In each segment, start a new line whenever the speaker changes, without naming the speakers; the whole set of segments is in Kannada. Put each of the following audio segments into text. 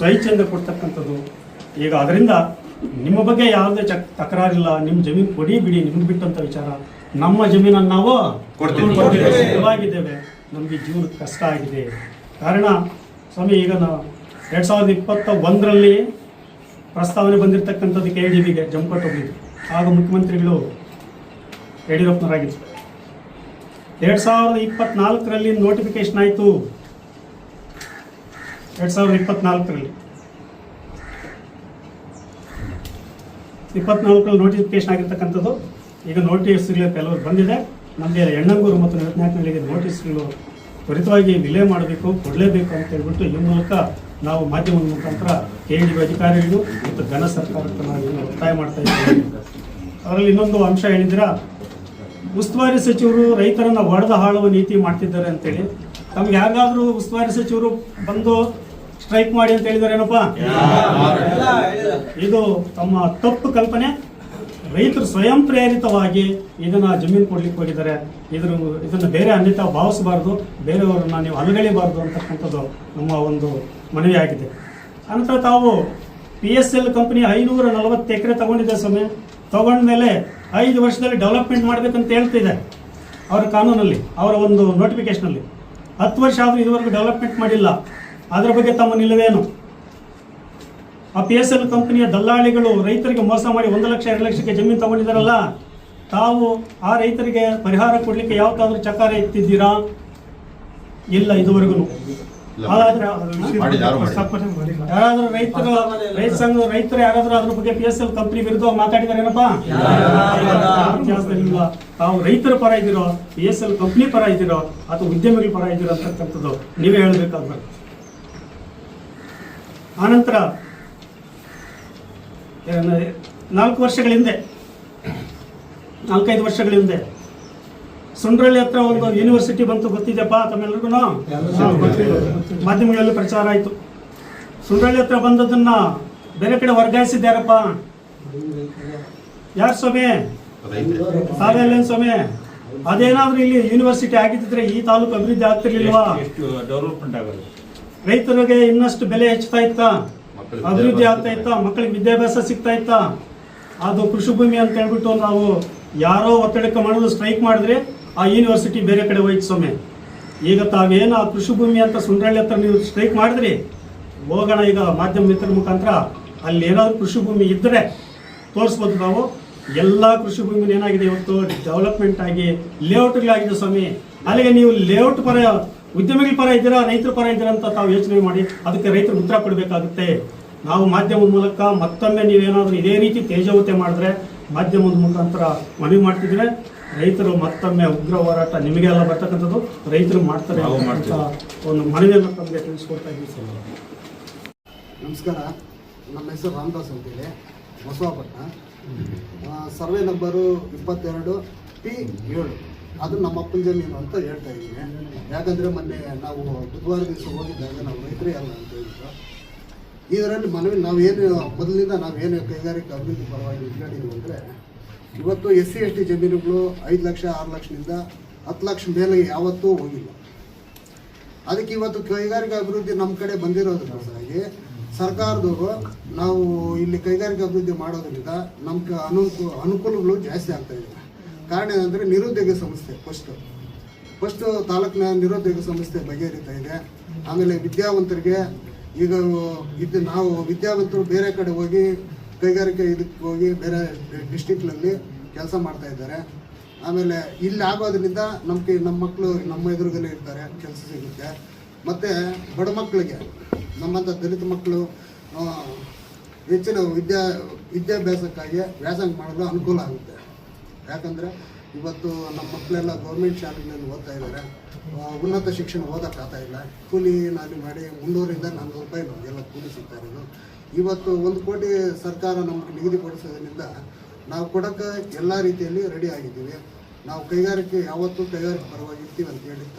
ಅವ್ರು ಸ್ವಇಚ್ಛೆಯಿಂದ ಕೊಡ್ತಕ್ಕಂಥದ್ದು. ಈಗ ಅದರಿಂದ ನಿಮ್ಮ ಬಗ್ಗೆ ಯಾವುದೇ ಚಕ್ ತಕರಾರಿಲ್ಲ ನಿಮ್ಮ ಜಮೀನು ಕೊಡಿ ಬಿಡಿ ನಿಮ್ಗೆ ಬಿಟ್ಟಂಥ ವಿಚಾರ. ನಮ್ಮ ಜಮೀನನ್ನು ನಾವು
ಕೊಡ್ತೀವಿ.
ಸಿದ್ಧವಾಗಿದ್ದೇವೆ ನಮಗೆ ಜೀವನ ಕಷ್ಟ ಆಗಿದೆ. ಕಾರಣ ಸ್ವಾಮಿ ಈಗ ನಾವು ಎರಡು ಸಾವಿರದ ಇಪ್ಪತ್ತ ಒಂದರಲ್ಲಿ ಪ್ರಸ್ತಾವನೆ ಬಂದಿರತಕ್ಕಂಥದ್ದು ಕೆ ಡಿ ಬಿಗೆ ಜಂಪಟ್ ಹೋಗಿದ್ದು ಆಗ ಮುಖ್ಯಮಂತ್ರಿಗಳು ಯಡಿಯೂರಪ್ಪನವರಾಗಿದ್ದರು ಎರಡು ಸಾವಿರದ ಇಪ್ಪತ್ನಾಲ್ಕರಲ್ಲಿ ನೋಟಿಫಿಕೇಶನ್ ಆಯಿತು. ಎರಡು ಸಾವಿರದ ಇಪ್ಪತ್ನಾಲ್ಕರಲ್ಲಿ. ಇಪ್ಪತ್ನಾಲ್ಕರಲ್ಲಿ ನೋಟಿಫಿಕೇಶನ್ ಆಗಿರ್ತಕ್ಕಂಥದ್ದು, ಈಗ ನೋಟಿಸ್ಗಳು ಕೆಲವರು ಬಂದಿದೆ. ನಮಗೆ ಎಣ್ಣಂಗೂರು ಮತ್ತು ನಲವತ್ನಾಲ್ಕಗಳಿಗೆ ನೋಟಿಸ್ಗಳು ತ್ವರಿತವಾಗಿ ವಿಲೇ ಮಾಡಬೇಕು, ಕೊಡಲೇಬೇಕು ಅಂತ ಹೇಳ್ಬಿಟ್ಟು ಈ ಮೂಲಕ ನಾವು ಮಾಧ್ಯಮದ ಮುಖಾಂತರ ಕೆ ಡಿ ಅಧಿಕಾರಿಗಳು ಮತ್ತು ಘನ ಸರ್ಕಾರಕ್ಕೆ ನಾವು ಒತ್ತಾಯ ಮಾಡ್ತಾ ಇದ್ದೀವಿ. ಅದರಲ್ಲಿ ಇನ್ನೊಂದು ಅಂಶ ಹೇಳಿದಿರ ಉಸ್ತುವಾರಿ ಸಚಿವರು ರೈತರನ್ನ ಒಡೆದ ಹಾಳುವ ನೀತಿ ಮಾಡ್ತಿದ್ದಾರೆ ಅಂತೇಳಿ. ತಮ್ಗೆ ಯಾವಾಗಾದರೂ ಉಸ್ತುವಾರಿ ಸಚಿವರು ಬಂದು ಸ್ಟ್ರೈಕ್ ಮಾಡಿ ಅಂತ ಹೇಳಿದಾರೇನಪ್ಪ ಇದು ತಮ್ಮ ತಪ್ಪು ಕಲ್ಪನೆ. ರೈತರು ಸ್ವಯಂ ಪ್ರೇರಿತವಾಗಿ ಇದನ್ನ ಜಮೀನು ಕೊಡ್ಲಿಕ್ಕೆ ಹೋಗಿದ್ದಾರೆ. ಇದ್ರ ಇದನ್ನ ಬೇರೆ ಅನ್ಯತಾ ಭಾವಿಸಬಾರ್ದು ಬೇರೆಯವರನ್ನ ನೀವು ಅಲಗಳಿಬಾರ್ದು ಅಂತಕ್ಕಂಥದ್ದು ನಮ್ಮ ಒಂದು ಮನವಿ ಆಗಿದೆ. ಅನಂತರ ತಾವು ಪಿ ಎಸ್ ಎಲ್ ಕಂಪನಿ ಐನೂರ ನಲವತ್ತು ಎಕರೆ ತಗೊಂಡಿದೆ ಸ್ವಾಮಿ. ತಗೊಂಡ್ಮೇಲೆ ಐದು ವರ್ಷದಲ್ಲಿ ಡೆವಲಪ್ಮೆಂಟ್ ಮಾಡ್ಬೇಕಂತ ಹೇಳ್ತಿದೆ ಅವರ ಕಾನೂನಲ್ಲಿ ಅವರ ಒಂದು ನೋಟಿಫಿಕೇಶನಲ್ಲಿ ಹತ್ತು ವರ್ಷ ಆದರೂ ಇದುವರೆಗೂ ಡೆವಲಪ್ಮೆಂಟ್ ಮಾಡಿಲ್ಲ. ಅದರ ಬಗ್ಗೆ ತಮ್ಮ ನಿಲುವೇನು? ಆ ಪಿ ಎಸ್ ಎಲ್ ಕಂಪನಿಯ ದಲ್ಲಾಳಿಗಳು ರೈತರಿಗೆ ಮೋಸ ಮಾಡಿ ಒಂದು ಲಕ್ಷ ಎರಡು ಲಕ್ಷಕ್ಕೆ ಜಮೀನು ತಗೊಂಡಿದ್ದಾರಲ್ಲ ತಾವು ಆ ರೈತರಿಗೆ ಪರಿಹಾರ ಕೊಡಲಿಕ್ಕೆ ಯಾವತ್ತಾದ್ರೂ ಚಕಾರ ಎತ್ತಿದ್ದೀರಾ ಇಲ್ಲ ಇದುವರೆಗೂ. ಯಾರಾದ್ರೂ ರೈತರು ರೈತ ಸಂಘದ ರೈತರು ಯಾರಾದ್ರೂ ಅದ್ರ ಬಗ್ಗೆ ಪಿ ಎಸ್ ಎಲ್ ಕಂಪನಿ ವಿರುದ್ಧ ಮಾತಾಡಿದಾರೇನಪ್ಪ? ಏನಪ್ಪ ಇಲ್ಲ. ತಾವು ರೈತರ ಪರ ಇದ್ದೀರೋ ಪಿ ಎಸ್ ಎಲ್ ಕಂಪ್ನಿ ಪರ ಇದ್ದೀರೋ ಅಥವಾ ಉದ್ಯಮಿಗಳ ಪರ ಇದ್ದೀರೋ ಅಂತಕ್ಕಂಥದ್ದು ನೀವೇ ಹೇಳ್ಬೇಕಾಗ್ಬಾರ್ದು ಆನಂತರ ನಾಲ್ಕು ವರ್ಷಗಳ ಹಿಂದೆ, ನಾಲ್ಕೈದು ವರ್ಷಗಳ ಹಿಂದೆ, ಸುಂಡ್ರಳ್ಳಿ ಹತ್ರ ಒಂದು ಯೂನಿವರ್ಸಿಟಿ ಬಂತು, ಗೊತ್ತಿದೆಯಪ್ಪ ತಮ್ಮೆಲ್ಲರಿಗೂ ಮಾಧ್ಯಮಗಳಲ್ಲಿ ಪ್ರಚಾರ ಆಯಿತು. ಸುಂಡ್ರಳ್ಳಿ ಹತ್ರ ಬಂದದನ್ನ ಬೇರೆ ಕಡೆ ವರ್ಗಾಯಿಸಿದ್ದಾರಪ್ಪ ಯಾರು ಸ್ವಾಮಿ? ತಾವೆಲ್ಲೇನು ಸ್ವಾಮಿ? ಅದೇನಾದ್ರೂ ಇಲ್ಲಿ ಯೂನಿವರ್ಸಿಟಿ ಆಗಿದ್ದಿದ್ರೆ ಈ ತಾಲೂಕು ಅಭಿವೃದ್ಧಿ ಆಗ್ತಿರ್ಲಿಲ್ವಾ?
ಡೆವಲಪ್ಮೆಂಟ್ ಆಗೋದು?
ರೈತರಿಗೆ ಇನ್ನಷ್ಟು ಬೆಲೆ ಹೆಚ್ಚುತ್ತಾ ಇತ್ತ? ಅಭಿವೃದ್ಧಿ ಆಗ್ತಾ ಇತ್ತ? ಮಕ್ಕಳಿಗೆ ವಿದ್ಯಾಭ್ಯಾಸ ಸಿಗ್ತಾ ಇತ್ತ? ಅದು ಕೃಷಿ ಭೂಮಿ ಅಂತ ಹೇಳ್ಬಿಟ್ಟು ನಾವು ಯಾರೋ ಒತ್ತಡಕ್ಕೆ ಮಾಡೋದು ಸ್ಟ್ರೈಕ್ ಮಾಡಿದ್ರೆ ಆ ಯೂನಿವರ್ಸಿಟಿ ಬೇರೆ ಕಡೆ ಹೋಯ್ತು ಸ್ವಾಮಿ. ಈಗ ತಾವೇನು ಆ ಕೃಷಿ ಭೂಮಿ ಅಂತ ಸುಂಡ್ರಳ್ಳಿ ಹತ್ರ ನೀವು ಸ್ಟ್ರೈಕ್ ಮಾಡಿದ್ರಿ? ಹೋಗೋಣ ಈಗ ಮಾಧ್ಯಮ ಮಿತ್ರ ಮುಖಾಂತರ. ಅಲ್ಲಿ ಏನಾದ್ರು ಕೃಷಿ ಭೂಮಿ ಇದ್ದರೆ ತೋರಿಸ್ಬೋದು ನಾವು. ಎಲ್ಲ ಕೃಷಿ ಭೂಮಿ ಏನಾಗಿದೆ ಇವತ್ತು? ಡೆವಲಪ್ಮೆಂಟ್ ಆಗಿ ಲೇಔಟ್ಗಳಾಗಿದೆ ಸ್ವಾಮಿ. ಅಲ್ಲಿಗೆ ನೀವು ಲೇಔಟ್ ಪರ ಉದ್ಯಮಿಗಳ ಪರ ಇದ್ದೀರಾ ರೈತರ ಪರ ಇದ್ದೀರಾ ಅಂತ ತಾವು ಯೋಚನೆ ಮಾಡಿ ಅದಕ್ಕೆ ರೈತರು ಉತ್ತರ ಕೊಡಬೇಕಾಗುತ್ತೆ. ನಾವು ಮಾಧ್ಯಮದ ಮೂಲಕ ಮತ್ತೊಮ್ಮೆ ನೀವೇನಾದರೂ ಇದೇ ರೀತಿ ತೇಜವತೆ ಮಾಡಿದ್ರೆ ಮಾಧ್ಯಮದ ಮುಖಾಂತರ ಮನವಿ ಮಾಡ್ತಿದ್ರೆ ರೈತರು ಮತ್ತೊಮ್ಮೆ ಉಗ್ರ ಹೋರಾಟ ನಿಮಗೆಲ್ಲ ಬರ್ತಕ್ಕಂಥದ್ದು ರೈತರು ಮಾಡ್ತಾರೆ. ಒಂದು ಮನವಿಯನ್ನು ತಮಗೆ ತಿಳಿಸ್ಕೊಡ್ತಾ ಇದ್ದೀವಿ ಸರ್.
ನಮಸ್ಕಾರ. ನಮ್ಮ ಹೆಸರು ರಾಮದಾಸ್ ಅಂತೇಳಿ. ಬಸವಾಪಟ್ಟಣ. ಸರ್ವೆ ನಂಬರು ಇಪ್ಪತ್ತೆರಡು ಪಿ ಏಳು. ಅದು ನಮ್ಮ ಅಪ್ಪನ ಜಮೀನು ಅಂತ ಹೇಳ್ತಾ ಇದ್ದೀನಿ. ಯಾಕಂದರೆ ಮೊನ್ನೆ ನಾವು ಬುಧವಾರ ದಿವಸ ಹೋಗಿದ್ದಾಗ ನಾವು ರೈತರೇ ಅಲ್ಲ ಅಂತ ಹೇಳಿದ್ರು. ಇದರಲ್ಲಿ ಮನವಿ ನಾವೇನು ಮೊದಲಿನಿಂದ ನಾವೇನು ಕೈಗಾರಿಕಾ ಅಭಿವೃದ್ಧಿ ಪರವಾಗಿ ಇಟ್ಕೊಂಡಿದ್ದೀವಿ ಅಂದರೆ, ಇವತ್ತು ಎಸ್ ಸಿ ಎಸ್ ಟಿ ಜಮೀನುಗಳು ಐದು ಲಕ್ಷ, ಆರು ಲಕ್ಷದಿಂದ ಹತ್ತು ಲಕ್ಷ ಮೇಲೆ ಯಾವತ್ತೂ ಹೋಗಿಲ್ಲ. ಅದಕ್ಕೆ ಇವತ್ತು ಕೈಗಾರಿಕಾ ಅಭಿವೃದ್ಧಿ ನಮ್ಮ ಕಡೆ ಬಂದಿರೋದ್ರಿಂದಾಗಿ ಸರ್ಕಾರದವರು ನಾವು ಇಲ್ಲಿ ಕೈಗಾರಿಕಾ ಅಭಿವೃದ್ಧಿ ಮಾಡೋದ್ರಿಂದ ನಮ್ಗೆ ಅನುಕೂ, ಅನುಕೂಲಗಳು ಜಾಸ್ತಿ ಆಗ್ತಾಯಿದೆ ಕಾರಣ ಏನಂದರೆ ನಿರುದ್ಯೋಗ ಸಮಸ್ಯೆ ಫಸ್ಟು ಫಸ್ಟ್ ತಾಲೂಕಿನ ನಿರುದ್ಯೋಗ ಸಮಸ್ಯೆ ಬಗೆಹರಿತಾ ಇದೆ. ಆಮೇಲೆ ವಿದ್ಯಾವಂತರಿಗೆ ಈಗ ಇದು ನಾವು ವಿದ್ಯಾವಂತರು ಬೇರೆ ಕಡೆ ಹೋಗಿ ಕೈಗಾರಿಕೆ ಇದಕ್ಕೆ ಹೋಗಿ ಬೇರೆ ಡಿಸ್ಟಿಕ್ನಲ್ಲಿ ಕೆಲಸ ಮಾಡ್ತಾ ಇದ್ದಾರೆ. ಆಮೇಲೆ ಇಲ್ಲಿ ಆಗೋದ್ರಿಂದ ನಮಗೆ ನಮ್ಮ ಮಕ್ಕಳು ನಮ್ಮ ಎದುರುಗಲ್ಲೇ ಇರ್ತಾರೆ, ಕೆಲಸ ಸಿಗುತ್ತೆ. ಮತ್ತು ಬಡ ಮಕ್ಕಳಿಗೆ ನಮ್ಮಂಥ ದಲಿತ ಮಕ್ಕಳು ಹೆಚ್ಚಿನ ವಿದ್ಯಾ, ವಿದ್ಯಾಭ್ಯಾಸಕ್ಕಾಗಿ ವ್ಯಾಸಂಗ ಮಾಡಲು ಅನುಕೂಲ ಆಗುತ್ತೆ. ಯಾಕಂದರೆ ಇವತ್ತು ನಮ್ಮ ಮಕ್ಕಳೆಲ್ಲ ಗೌರ್ಮೆಂಟ್ ಶಾಲೆಗಳಲ್ಲಿ ಓದ್ತಾ ಇದ್ದಾರೆ. ಉನ್ನತ ಶಿಕ್ಷಣ ಓದೋಕ್ಕಾಗ್ತಾ ಇಲ್ಲ. ಕೂಲಿ ನಾಲಿ ಮಾಡಿ ಮುನ್ನೂರಿಂದ ನಾನ್ನೂರು ರೂಪಾಯಿ ನಮಗೆಲ್ಲ ಕೂಲಿ ಸಿಗ್ತಾ ಇರೋದು. ಇವತ್ತು ಒಂದು ಕೋಟಿ ಸರ್ಕಾರ ನಮಗೆ ನಿಗದಿಪಡಿಸೋದ್ರಿಂದ ನಾವು ಕೊಡೋಕ್ಕೆ ಎಲ್ಲ ರೀತಿಯಲ್ಲಿ ರೆಡಿ ಆಗಿದ್ದೀವಿ. ನಾವು ಕೈಗಾರಿಕೆ ಯಾವತ್ತೂ ಕೈಗಾರಿಕೆ ಪರವಾಗಿ ಇರ್ತೀವಿ ಅಂತ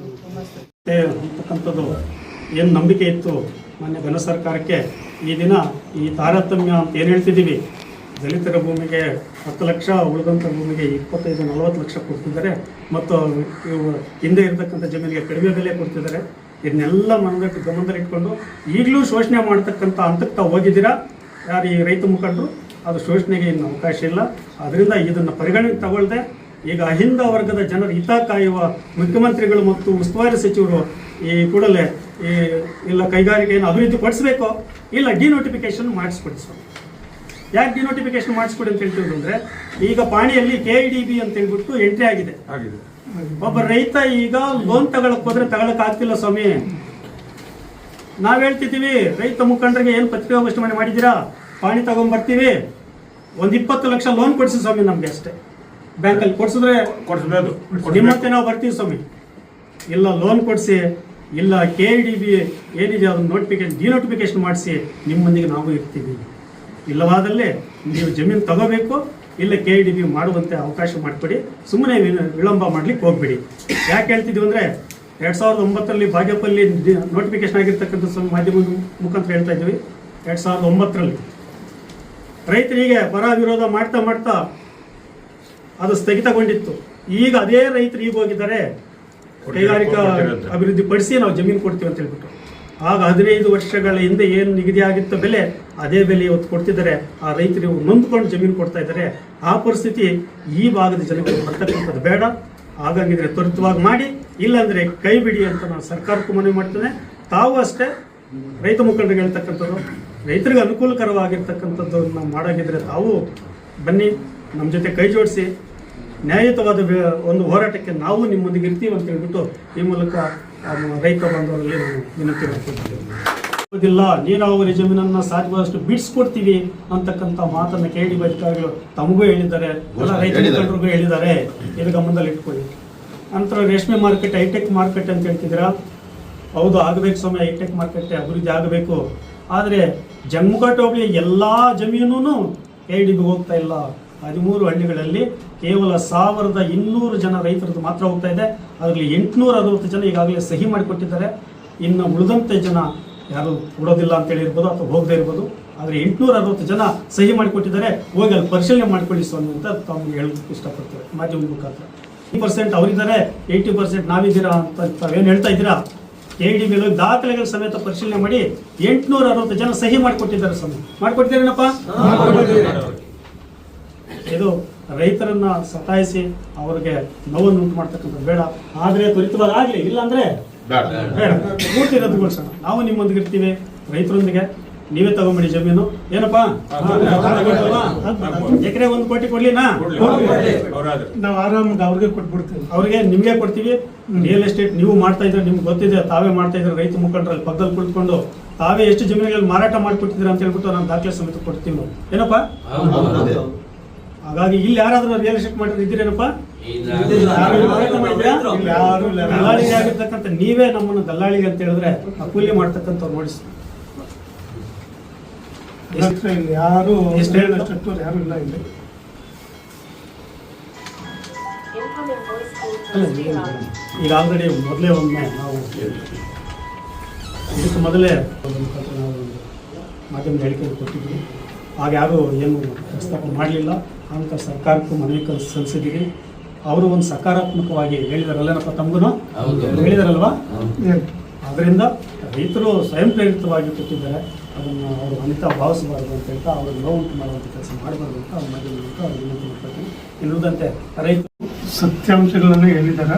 ಮುಗಿಸ್ತೇನೆ.
ಮತ್ತೆ ಅಂತಕ್ಕಂಥದ್ದು ಏನು ನಂಬಿಕೆ ಇತ್ತು ಮಾನ್ಯ ಘನ ಸರ್ಕಾರಕ್ಕೆ? ಈ ದಿನ ಈ ತಾರತಮ್ಯ ಅಂತ ಏನು ಹೇಳ್ತಿದ್ದೀವಿ? ದಲಿತರ ಭೂಮಿಗೆ ಹತ್ತು ಲಕ್ಷ ಉಳಿದಂಥ ಭೂಮಿಗೆ ಇಪ್ಪತ್ತೈದು, ನಲವತ್ತು ಲಕ್ಷ ಕೊಡ್ತಿದ್ದಾರೆ. ಮತ್ತು ಹಿಂದೆ ಇರತಕ್ಕಂಥ ಜಮೀನಿಗೆ ಕಡಿಮೆ ಬೆಲೆ ಕೊಡ್ತಿದ್ದಾರೆ. ಇದನ್ನೆಲ್ಲ ಮನದಟ್ಟು ಗಮನದಲ್ಲಿಟ್ಕೊಂಡು ಈಗಲೂ ಶೋಷಣೆ ಮಾಡ್ತಕ್ಕಂಥ ಹಂತಕ್ಕೆ ತಾವು ಹೋಗಿದ್ದೀರಾ? ಯಾರು ಈ ರೈತ ಮುಖಂಡರು? ಅದು ಶೋಷಣೆಗೆ ಇನ್ನು ಅವಕಾಶ ಇಲ್ಲ. ಅದರಿಂದ ಇದನ್ನು ಪರಿಗಣನೆ ತಗೊಳ್ಳದೆ ಈಗ ಅಹಿಂದ ವರ್ಗದ ಜನರ ಹಿತ ಕಾಯುವ ಮುಖ್ಯಮಂತ್ರಿಗಳು ಮತ್ತು ಉಸ್ತುವಾರಿ ಸಚಿವರು ಈ ಕೂಡಲೇ ಈ ಇಲ್ಲ ಕೈಗಾರಿಕೆಯನ್ನು ಅಭಿವೃದ್ಧಿ ಪಡಿಸಬೇಕು ಇಲ್ಲ ಡಿನೋಟಿಫಿಕೇಶನ್ ಮಾಡಿಸ್ಕೊಡಿ ಸ್ವಾಮಿ ಯಾಕೆ ಡಿನೋಟಿಫಿಕೇಶನ್ ಮಾಡಿಸ್ಕೊಡಿ ಅಂತ ಹೇಳ್ತೀವಿ ಅಂದ್ರೆ ಈಗ ಪಾಣಿಯಲ್ಲಿ ಕೆ ಐ ಡಿ ಬಿ ಅಂತ ಹೇಳ್ಬಿಟ್ಟು ಎಂಟ್ರಿ ಆಗಿದೆ. ಒಬ್ಬ ರೈತ ಈಗ ಲೋನ್ ತಗೊಳಕ್ ಹೋದ್ರೆ ತಗೊಳಕ್ ಆಗ್ತಿಲ್ಲ ಸ್ವಾಮಿ. ನಾವ್ ಹೇಳ್ತಿದ್ದೀವಿ ರೈತ ಮುಖಂಡರಿಗೆ ಏನು ಪತ್ರಿಕಾಗೋಷ್ಠಿ ಮನೆ ಮಾಡಿದ್ದೀರಾ? ಪಾಣಿ ತಗೊಂಡ್ಬರ್ತೀವಿ ಒಂದ್ ಇಪ್ಪತ್ತು ಲಕ್ಷ ಲೋನ್ ಕೊಡಿಸಿ ಸ್ವಾಮಿ ನಮ್ಗೆ ಅಷ್ಟೇ. ಬ್ಯಾಂಕಲ್ಲಿ ಕೊಡ್ಸಿದ್ರೆ
ನಿಮ್ಮತ್ತೆ
ನಿಮ್ಮಂತೆ ನಾವು ಬರ್ತೀವಿ ಸ್ವಾಮಿ. ಇಲ್ಲ ಲೋನ್ ಕೊಡಿಸಿ ಇಲ್ಲ ಕೆ ಐ ಡಿ ಬಿ ಏನಿದೆ ಅದನ್ನ ನೋಟಿಫಿಕೇಶನ್ ಡಿನೋಟಿಫಿಕೇಶನ್ ಮಾಡಿಸಿ ನಿಮ್ಮೊಂದಿಗೆ ನಾವು ಇರ್ತೀವಿ. ಇಲ್ಲವಾದಲ್ಲಿ ನೀವು ಜಮೀನು ತಗೋಬೇಕು ಇಲ್ಲ ಕೆ ಡಿ ಬಿ ಮಾಡುವಂತೆ ಅವಕಾಶ ಮಾಡಿಕೊಡಿ. ಸುಮ್ಮನೆ ವಿಳಂಬ ಮಾಡ್ಲಿಕ್ಕೆ ಹೋಗ್ಬೇಡಿ. ಯಾಕೆ ಹೇಳ್ತಿದ್ವಿ ಅಂದರೆ ಎರಡು ಸಾವಿರದ ಒಂಬತ್ತರಲ್ಲಿ ಭಾಜಪಲ್ಲಿ ನೋಟಿಫಿಕೇಶನ್ ಆಗಿರ್ತಕ್ಕಂಥ ಮಾಧ್ಯಮದ ಮಾಧ್ಯಮ ಮುಖಾಂತರ ಹೇಳ್ತಾ ಇದ್ವಿ. ಎರಡು ಸಾವಿರದ ಒಂಬತ್ತರಲ್ಲಿ ರೈತರಿಗೆ ಬರ ವಿರೋಧ ಮಾಡ್ತಾ ಮಾಡ್ತಾ ಅದು ಸ್ಥಗಿತಗೊಂಡಿತ್ತು. ಈಗ ಅದೇ ರೈತರು ಈಗ ಹೋಗಿದ್ದಾರೆ. ಕೈಗಾರಿಕಾ ಅಭಿವೃದ್ಧಿ ಪಡಿಸಿ ನಾವು ಜಮೀನು ಕೊಡ್ತೀವಿ ಅಂತ ಹೇಳ್ಬಿಟ್ಟು ಆಗ ಹದಿನೈದು ವರ್ಷಗಳ ಹಿಂದೆ ಏನು ನಿಗದಿ ಆಗಿತ್ತು ಬೆಲೆ? ಅದೇ ಬೆಲೆ ಇವತ್ತು ಕೊಡ್ತಿದ್ದಾರೆ. ಆ ರೈತರು ನೊಂದ್ಕೊಂಡು ಜಮೀನು ಕೊಡ್ತಾ ಇದ್ದಾರೆ. ಆ ಪರಿಸ್ಥಿತಿ ಈ ಭಾಗದ ಜನಕ್ಕೆ ಬರ್ತಕ್ಕಂಥದ್ದು ಬೇಡ. ಹಾಗಾಗಿದ್ರೆ ತ್ವರಿತವಾಗಿ ಮಾಡಿ. ಇಲ್ಲಾಂದರೆ ಕೈ ಬಿಡಿ ಅಂತ ನಾನು ಸರ್ಕಾರಕ್ಕೂ ಮನವಿ ಮಾಡ್ತೇನೆ. ತಾವು ಅಷ್ಟೇ ರೈತ ಮುಖಂಡರಿಗೆ ಹೇಳ್ತಕ್ಕಂಥದ್ದು, ರೈತರಿಗೆ ಅನುಕೂಲಕರವಾಗಿರ್ತಕ್ಕಂಥದ್ದನ್ನು ಮಾಡಾಗಿದ್ರೆ ತಾವು ಬನ್ನಿ, ನಮ್ಮ ಜೊತೆ ಕೈ ಜೋಡಿಸಿ. ನ್ಯಾಯಯುತವಾದ ಒಂದು ಹೋರಾಟಕ್ಕೆ ನಾವು ನಿಮ್ಮೊಂದಿಗೆ ಇರ್ತೀವಿ ಅಂತ ಹೇಳ್ಬಿಟ್ಟು ಈ ಮೂಲಕ ರೈತ ಬಾಂಧವರಲ್ಲಿ ವಿನಂತಿ ಮಾಡ್ಕೊಳ್ತೀನಿ ನೀರಾವರಿ ಜಮೀನನ್ನ ಸಾಧ್ಯವಾದಷ್ಟು ಬಿಡಿಸ್ಕೊಡ್ತೀವಿ ಅಂತಕ್ಕಂಥ ಮಾತನ್ನ ಕೇಳಿ ಅಧಿಕಾರಿಗಳು ತಮಗೂ ಹೇಳಿದ್ದಾರೆ. ಎಲ್ಲ ರೈತ
ಹೇಳಿದ್ದಾರೆ.
ಮುಖಂಡರಿಗೂ ಹೇಳಿದ್ದಾರೆ. ಇದು ಗಮನದಲ್ಲಿ ಇಟ್ಕೊಳ್ಳಿ. ನಂತರ ರೇಷ್ಮೆ ಮಾರ್ಕೆಟ್ ಹೈಟೆಕ್ ಮಾರ್ಕೆಟ್ ಅಂತ ಹೇಳ್ತಿದ್ದೀರಾ? ಹೌದು ಆಗಬೇಕು ಸ್ವಾಮಿ ಹೈಟೆಕ್ ಮಾರ್ಕೆಟ್ ಅಭಿವೃದ್ಧಿ ಆಗಬೇಕು. ಆದರೆ ಜಮ್ಮುಘಾಟ್ ಹೋಬಳಿಯ ಎಲ್ಲ ಜಮೀನು ಕೆ ಹೋಗ್ತಾ ಇಲ್ಲ. ಹದಿಮೂರು ಹಳ್ಳಿಗಳಲ್ಲಿ ಕೇವಲ ಸಾವಿರದ ಇನ್ನೂರು ಜನ ರೈತರದ್ದು ಮಾತ್ರ ಹೋಗ್ತಾ ಇದೆ. ಅದರಲ್ಲಿ ಎಂಟುನೂರ ಅರವತ್ತು ಜನ ಈಗಾಗಲೇ ಸಹಿ ಮಾಡಿಕೊಟ್ಟಿದ್ದಾರೆ. ಇನ್ನು ಉಳಿದಂತೆ ಜನ ಯಾರು ಕೊಡೋದಿಲ್ಲ ಅಂತ ಹೇಳಿರ್ಬೋದು ಅಥವಾ ಹೋಗದೇ ಇರ್ಬೋದು, ಆದರೆ ಎಂಟುನೂರ ಅರವತ್ತು ಜನ ಸಹಿ ಮಾಡಿಕೊಟ್ಟಿದ್ದಾರೆ, ಹೋಗಿ ಅಲ್ಲಿ ಪರಿಶೀಲನೆ ಮಾಡಿಕೊಳ್ಳಿ ಸ್ವಾಮಿ ಅಂತ ತಾವು ಹೇಳೋದಕ್ಕೆ ಇಷ್ಟಪಡ್ತೇವೆ ಮಾಧ್ಯಮ ಮುಖಾಂತರ. ಈ ಪರ್ಸೆಂಟ್ ಅವರಿದ್ದಾರೆ ಏಯ್ಟಿ ಪರ್ಸೆಂಟ್ ನಾವಿದ್ದೀರಾ ಅಂತ ತಾವೇನು ಹೇಳ್ತಾ ಇದ್ದೀರಾ? ಎ ಡಿ ಮೇಲೆ ದಾಖಲೆಗಳ ಸಮೇತ ಪರಿಶೀಲನೆ ಮಾಡಿ ಎಂಟುನೂರ ಅರವತ್ತು ಜನ ಸಹಿ ಮಾಡಿಕೊಟ್ಟಿದ್ದಾರೆ ಸ್ವಾಮಿ. ಮಾಡಿಕೊಟ್ಟಿದ್ದೀರೇನಪ್ಪ? ಇದು ರೈತರನ್ನ ಸತಾಯಿಸಿ ಅವರಿಗೆ ನೋವನ್ನು ಉಂಟು ಮಾಡ್ತಕ್ಕಂಥದ್ದು ಬೇಡ. ಆದರೆ ತ್ವರಿತವಾಗಿ ಆಗಲಿ, ಇಲ್ಲಾಂದ್ರೆ
ಬೇಡ.
ಪೂರ್ತಿ ರದ್ದುಗೊಳಿಸೋಣ ನಾವು ನಿಮ್ಮೊಂದಿಗೆ ಇರ್ತೀವಿ. ರೈತರೊಂದಿಗೆ ನೀವೇ ತಗೊಂಬಿಡಿ ಜಮೀನು. ಏನಪ್ಪಾ? ಎಕರೆ ಒಂದು ಕೋಟಿ ಕೊಡ್ಲಿನಾ?
ಅವರಾದ್ರೆ.
ನಾವು ಆರಾಮಾಗಿ ಅವ್ರಿಗೆ ಕೊಟ್ಬಿಡ್ತೀವಿ.
ಅವ್ರಿಗೆ ನಿಮ್ಗೆ ಕೊಡ್ತೀವಿ. ರಿಯಲ್ ಎಸ್ಟೇಟ್ ನೀವು ಮಾಡ್ತಾ ಇದ್ರೆ ನಿಮ್ಗೆ ಗೊತ್ತಿದೆ. ತಾವೇ ಮಾಡ್ತಾ ಇದ್ರೆ ರೈತ ಮುಖಂಡರಲ್ಲಿ ಪಕ್ಕದಲ್ಲಿ ಕುಳಿತುಕೊಂಡು ತಾವೇ ಎಷ್ಟು ಜಮೀನುಗಳಲ್ಲಿ ಮಾರಾಟ ಮಾಡಿಕೊಟ್ಟಿದ್ದೀರಾ ಅಂತ ಹೇಳ್ಬಿಟ್ಟು ನಾನು ದಾಖಲೆ ಸಮೇತ ಕೊಡ್ತೀವಿ ನಾವು ಏನಪ್ಪಾ ಹಾಗಾಗಿ ಇಲ್ಲಿ ಯಾರಾದ್ರೂ ರಿಯಲ್ ಎಸ್ಟೇಟ್ ಮಾಡಿದ್ರೆ ಇದ್ದೀರೇನಪ್ಪ? ದಲ್ಲಾಳಿಗೆ ಆಗಿರ್ತಕ್ಕಂಥ ನೀವೇ ನಮ್ಮನ್ನು ದಲ್ಲಾಳಿಗೆ ಅಂತ ಹೇಳಿದ್ರೆ ಅಕೂಲ್ಯ ಮಾಡ್ತಕ್ಕಂಥ ಮಾಡ್ತಕ್ಕಂಥವ್ರು ನೋಡಿ
ಯಾರು ಯಾರು ಇಲ್ಲ ಇಲ್ಲಿ.
ಈಗ- ಆಲ್ರೆಡಿ ಮೊದಲೇ ಒಮ್ಮೆ ನಾವು ಇದಕ್ಕೆ ಮೊದಲೇ ನಾವು ಮಾಧ್ಯಮದ ಹೇಳಿಕೆ ಕೊಟ್ಟಿದ್ವಿ. ಆಗ ಯಾರು ಏನು ಪ್ರಸ್ತಾಪ ಮಾಡಲಿಲ್ಲ. ಅಂತ ಸರ್ಕಾರಕ್ಕೂ ಮನವಿ ಕಲ್ಸಿ ಸಲ್ಲಿಸಿದ್ದೀವಿ ಅವರು ಒಂದು ಸಕಾರಾತ್ಮಕವಾಗಿ ಹೇಳಿದಾರಲ್ಲೇನಪ್ಪ ತಮಗೂ ಹೇಳಿದಾರಲ್ವಾ?
ಏನ್?
ಅದರಿಂದ ರೈತರು ಸ್ವಯಂ ಪ್ರೇರಿತವಾಗಿ ಕೊಟ್ಟಿದ್ದಾರೆ. ಅದನ್ನು ಅವರು ಅನಿತಾ ಭಾವಿಸಬಾರ್ದು ಅಂತ ಹೇಳ್ತಾ ಲೌಟ್ ನೋವು ಉಂಟು ಮಾಡುವಂಥ ಕೆಲಸ ಮಾಡಬಾರ್ದು ಅಂತ ಅವ್ರ ಮಾಧ್ಯಮ ಮೂಲಕ ಅವ್ರು ವಿನಂತಿ ಮಾಡ್ಕೊಳ್ತೀನಿ. ಇನ್ನುಳಿದಂತೆ ರೈತ
ಸತ್ಯಾಂಶಗಳನ್ನು ಹೇಳಿದ್ದಾರೆ.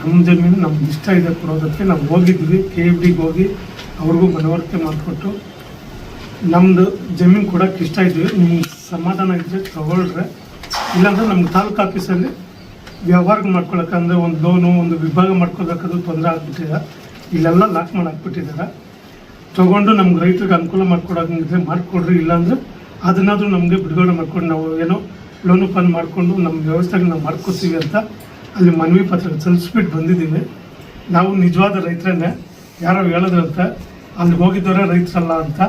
ನಮ್ಮ ಜಮೀನು ನಮ್ಗೆ ಇಷ್ಟ ಇದೆ ಕೊಡೋದಕ್ಕೆ ನಾವು ಹೋಗಿದ್ವಿ ಕೆ ಎಫ್ ಡಿಗೆ ಹೋಗಿ ಅವ್ರಿಗೂ ಮನವರಿಕೆ ಮಾಡಿಕೊಟ್ಟು ನಮ್ಮದು ಜಮೀನು ಕೊಡೋಕ್ಕೆ ಇಷ್ಟ ಇದ್ವಿ. ನಿಮ್ಗೆ ಸಮಾಧಾನ ಇದ್ದರೆ ತಗೊಳ್ರೆ. ಇಲ್ಲಾಂದ್ರೆ ನಮ್ಮ ತಾಲೂಕು ಆಫೀಸಲ್ಲಿ ವ್ಯವಹಾರ ಮಾಡ್ಕೊಳಕ್ಕೆ ಅಂದರೆ ಒಂದು ಲೋನು ಒಂದು ವಿಭಾಗ ಮಾಡ್ಕೋಬೇಕಾದ್ರೂ ತೊಂದರೆ ಆಗ್ಬಿಟ್ಟಿದೆ. ಇಲ್ಲೆಲ್ಲ ಲಾಕ್ ಮಾಡಿ ಹಾಕ್ಬಿಟ್ಟಿದ್ದಾರೆ ತಗೊಂಡು ನಮ್ಗೆ ರೈತರಿಗೆ ಅನುಕೂಲ ಮಾಡ್ಕೊಡೋದ್ರೆ ಮಾಡಿಕೊಡ್ರಿ, ಇಲ್ಲಾಂದ್ರೆ ಅದನ್ನಾದರೂ ನಮಗೆ ಬಿಡುಗಡೆ ಮಾಡ್ಕೊಂಡು ನಾವು ಏನೋ ಲೋನು ಫಂಡ್ ಮಾಡಿಕೊಂಡು ನಮ್ಮ ವ್ಯವಸ್ಥೆಗೆ ನಾವು ಮಾಡ್ಕೊತೀವಿ ಅಂತ ಅಲ್ಲಿ ಮನವಿ ಪತ್ರ ಸಲ್ಲಿಸ್ಬಿಟ್ಟು ಬಂದಿದ್ದೀವಿ. ನಾವು ನಿಜವಾದ ರೈತರನ್ನೇ ಯಾರೋ ಅಂತ, ಅಲ್ಲಿ ಹೋಗಿದ್ದವರೇ ರೈತರಲ್ಲ ಅಂತ.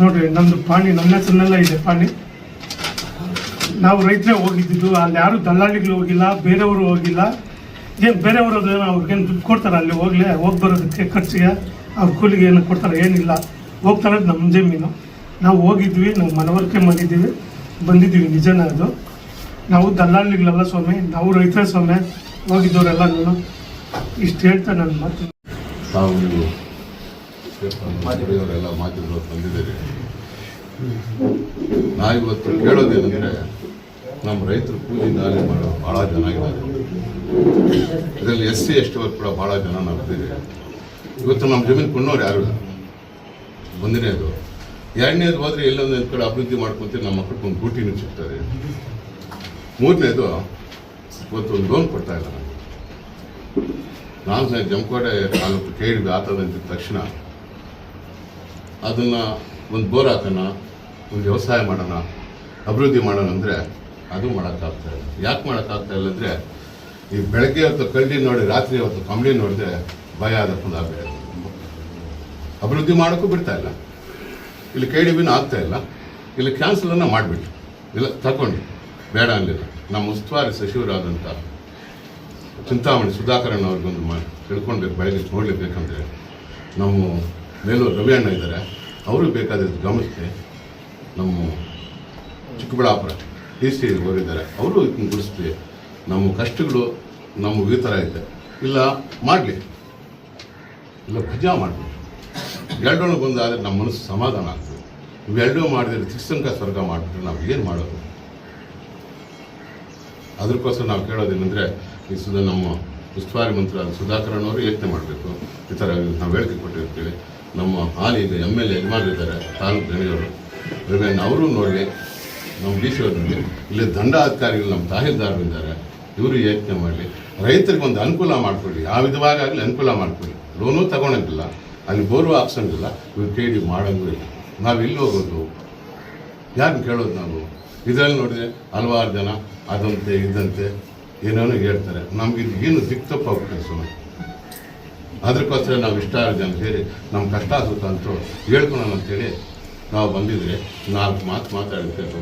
ನೋಡ್ರಿ ನಮ್ಮದು ಪಾಣಿ ನಮ್ಮ ಹೆಸರನ್ನೆಲ್ಲ ಇದೆ ಪಾಣಿ. ನಾವು ರೈತರೇ ಹೋಗಿದ್ದು ಅಲ್ಲಿ ಯಾರು ದಲ್ಲಾಳಿಗಳು ಹೋಗಿಲ್ಲ, ಬೇರೆಯವರು ಹೋಗಿಲ್ಲ. ಏನು ಬೇರೆಯವರು ಅವ್ರಿಗೇನು ದುಡ್ಡು ಕೊಡ್ತಾರೆ? ಅಲ್ಲಿ ಹೋಗ್ಲೇ, ಹೋಗಿ ಬರೋದಕ್ಕೆ ಖರ್ಚಿಗೆ ಅವ್ರ ಕೂಲಿಗೆ ಏನು ಕೊಡ್ತಾರೆ? ಏನಿಲ್ಲ. ಹೋಗ್ತಾರೆ ನಮ್ಮ ಜಮೀನು ನಾವು ಹೋಗಿದ್ವಿ, ನಾವು ಮನವರಿಕೆ ಮಾಡಿದ್ದೀವಿ. ಬಂದಿದ್ದೀವಿ, ನಿಜನೇ ಅದು. ನಾವು ದಲ್ಲಾಳಿಗಳಲ್ಲ ಸ್ವಾಮಿ, ನಾವು ರೈತರ ಸ್ವಾಮಿ, ಹೋಗಿದ್ದವರೆಲ್ಲ ಇಷ್ಟು ಹೇಳ್ತಾ ನನ್ನ ಮಾತು.
ತಾವು ನಾ ಇವತ್ತು ಕೇಳೋದೇನೆಂದರೆ ನಮ್ಮ ರೈತರು ಕೂಲಿ ನಾಲಿ ಮಾಡೋ ಭಾಳ ಜನ ಇದ್ದಾರೆ. ಇದರಲ್ಲಿ ಎಸ್ ಸಿ, ಎಸ್ ಟಿ ಕೂಡ ಭಾಳ ಜನ ನಾವು ಇವತ್ತು ನಮ್ಮ ಜಮೀನು ಕೊಂಡವ್ರು ಯಾರು ಇಲ್ಲ? ಒಂದನೇದು ಎರಡನೇದು ಹೋದ್ರೆ ಎಲ್ಲೊಂದು ಕಡೆ ಅಭಿವೃದ್ಧಿ ಮಾಡ್ಕೊತೀವಿ ನಮ್ಮ ಮಕ್ಕಳಿಗೆ ಒಂದು ಗೂಟಿನೂ ಸಿಗ್ತದೆ. ಮೂರನೇದು, ಇವತ್ತು ಒಂದು ಲೋನ್ ಕೊಡ್ತಾ ಇಲ್ಲ ನಾನು ಸಹ ಜಮಕೋಟೆ ತಾಲೂಕು ಕೇಳಿದ್ವಿ ಆತದಂತ ತಕ್ಷಣ ಅದನ್ನು ಒಂದು ಬೋರ್ ಹಾಕೋಣ ಒಂದು ವ್ಯವಸಾಯ ಮಾಡೋಣ, ಅಭಿವೃದ್ಧಿ ಮಾಡೋಣ ಅಂದರೆ ಅದು ಮಾಡೋಕ್ಕಾಗ್ತಾ ಇಲ್ಲ. ಯಾಕೆ ಮಾಡೋಕ್ಕಾಗ್ತಾ ಇಲ್ಲ ಅಂದರೆ, ಈ ಬೆಳಗ್ಗೆ ಹೊತ್ತು ಕಳ್ಳಿ ನೋಡಿ, ರಾತ್ರಿ ಹೊತ್ತು ಕಂಬಳಿ ನೋಡಿದ್ರೆ ಭಯ ಆದಪ್ಪಂದು ಆಗಬೇಡ ಅಭಿವೃದ್ಧಿ ಮಾಡೋಕ್ಕೂ ಬಿಡ್ತಾ ಇಲ್ಲ. ಇಲ್ಲಿ ಕೆ ಡಿ ಬಿನೂ ಆಗ್ತಾ ಇಲ್ಲ. ಇಲ್ಲಿ ಕ್ಯಾನ್ಸಲನ್ನು ಮಾಡಿಬಿಟ್ಟು ಇಲ್ಲ ತಗೊಂಡು ಬೇಡ ಅಂದಿಲ್ಲ. ನಮ್ಮ ಉಸ್ತುವಾರಿ ಸಚಿವರಾದಂಥ ಚಿಂತಾಮಣಿ ಸುಧಾಕರಣ್ಣ ಅವ್ರಿಗೊಂದು ಮಾಡಿ ತಿಳ್ಕೊಳ್ಬೇಕು ಬೆಳಗ್ಗೆ ನೋಡಲೇಬೇಕಂದ್ರೆ, ನಮ್ಮ ಮೇಲೂರು ರವಿ ಅಣ್ಣ ಇದ್ದಾರೆ. ಅವರು ಬೇಕಾದ್ರೆ ಗಮನಿಸಿ ನಮ್ಮ ಚಿಕ್ಕಬಳ್ಳಾಪುರ. ಡಿ ಸಿ ಅವರಿದ್ದಾರೆ ಅವರು ಇದನ್ನು ಗುಡಿಸ್ತೀವಿ ನಮ್ಮ ಕಷ್ಟಗಳು ನಮ್ಮ ಈ ಥರ ಇದೆ. ಇಲ್ಲ, ಮಾಡಲಿ. ಇಲ್ಲ, ಭಜಾ ಮಾಡಲಿ. ಎರಡೂ ಬಂದಾದರೆ ನಮ್ಮ ಮನಸ್ಸು ಸಮಾಧಾನ ಆಗ್ತದೆ. ಇವೆರಡೂ ಮಾಡಿದರೆ ತಿಕ್ಸಂಕ ಸ್ವರ್ಗ ಮಾಡಿಬಿಟ್ರೆ ನಾವು ಏನು ಮಾಡೋದು? ಅದಕ್ಕೋಸ್ಕರ ನಾವು ಕೇಳೋದೇನೆಂದರೆ, ಈ ಸುಧಾ ನಮ್ಮ ಉಸ್ತುವಾರಿ ಮಂತ್ರ ಸುಧಾಕರ್ ಅವರು ಯೋಚನೆ ಮಾಡಬೇಕು. ಈ ಥರ ನಾವು ಹೇಳಿಕೆ ಕೊಟ್ಟಿರ್ತೀವಿ. ನಮ್ಮ ಹಾಲಿ ಎಂ ಎಲ್ ಎ ಯಜಮಾನರಿದ್ದಾರೆ, ತಾಲೂಕು ಗಣಿಯವರು ಅವರು ನೋಡಲಿ ನಮ್ಮ ಡಿ ಸಿ ಅವರಲ್ಲಿ ಇಲ್ಲಿ ದಂಡಾಧಿಕಾರಿಗಳು ನಮ್ಮ ತಹಸೀಲ್ದಾರರು ಇದ್ದಾರೆ ಇವರು ಯೋಚನೆ ಮಾಡಲಿ. ರೈತರಿಗೆ ಒಂದು ಅನುಕೂಲ ಮಾಡಿಕೊಡಿ ಯಾವ ವಿಧವಾಗಲಿ ಅನುಕೂಲ ಮಾಡಿಕೊಡಿ ಲೋನು ತಗೊಳಂಗಿಲ್ಲ. ಅಲ್ಲಿ ಬೋರು ಹಾಕ್ಸಂಗಿಲ್ಲ. ಇವ್ರು ಕೇಳಿ ಮಾಡೋಂಗೂ ಇಲ್ಲ. ನಾವು ಇಲ್ಲಿ ಹೋಗೋದು? ಯಾರು ಕೇಳೋದು ನಾವು? ಇದರಲ್ಲಿ ನೋಡಿದೆ ಹಲವಾರು ಜನ ಅದಂತೆ, ಇದಂತೆ ಏನೇನೋ ಹೇಳ್ತಾರೆ. ನಮ್ಗೆ ಏನು ದಿಕ್ತಪ್ಪ ಕೆಲಸ ಅದಕ್ಕೋಸ್ಕರ ನಾವು ಇಷ್ಟಾರು ಜನ ಸೇರಿ ನಮ್ಮ ಕಷ್ಟ ಆಗುತ್ತಂತೂ ಅಂತೂ ಹೇಳ್ಕೊಳೋಣ ಅಂತೇಳಿ ನಾವು ಬಂದಿದ್ರೆ ನಾಲ್ಕು ಮಾತು ಮಾತಾಡಿದ್ರೆ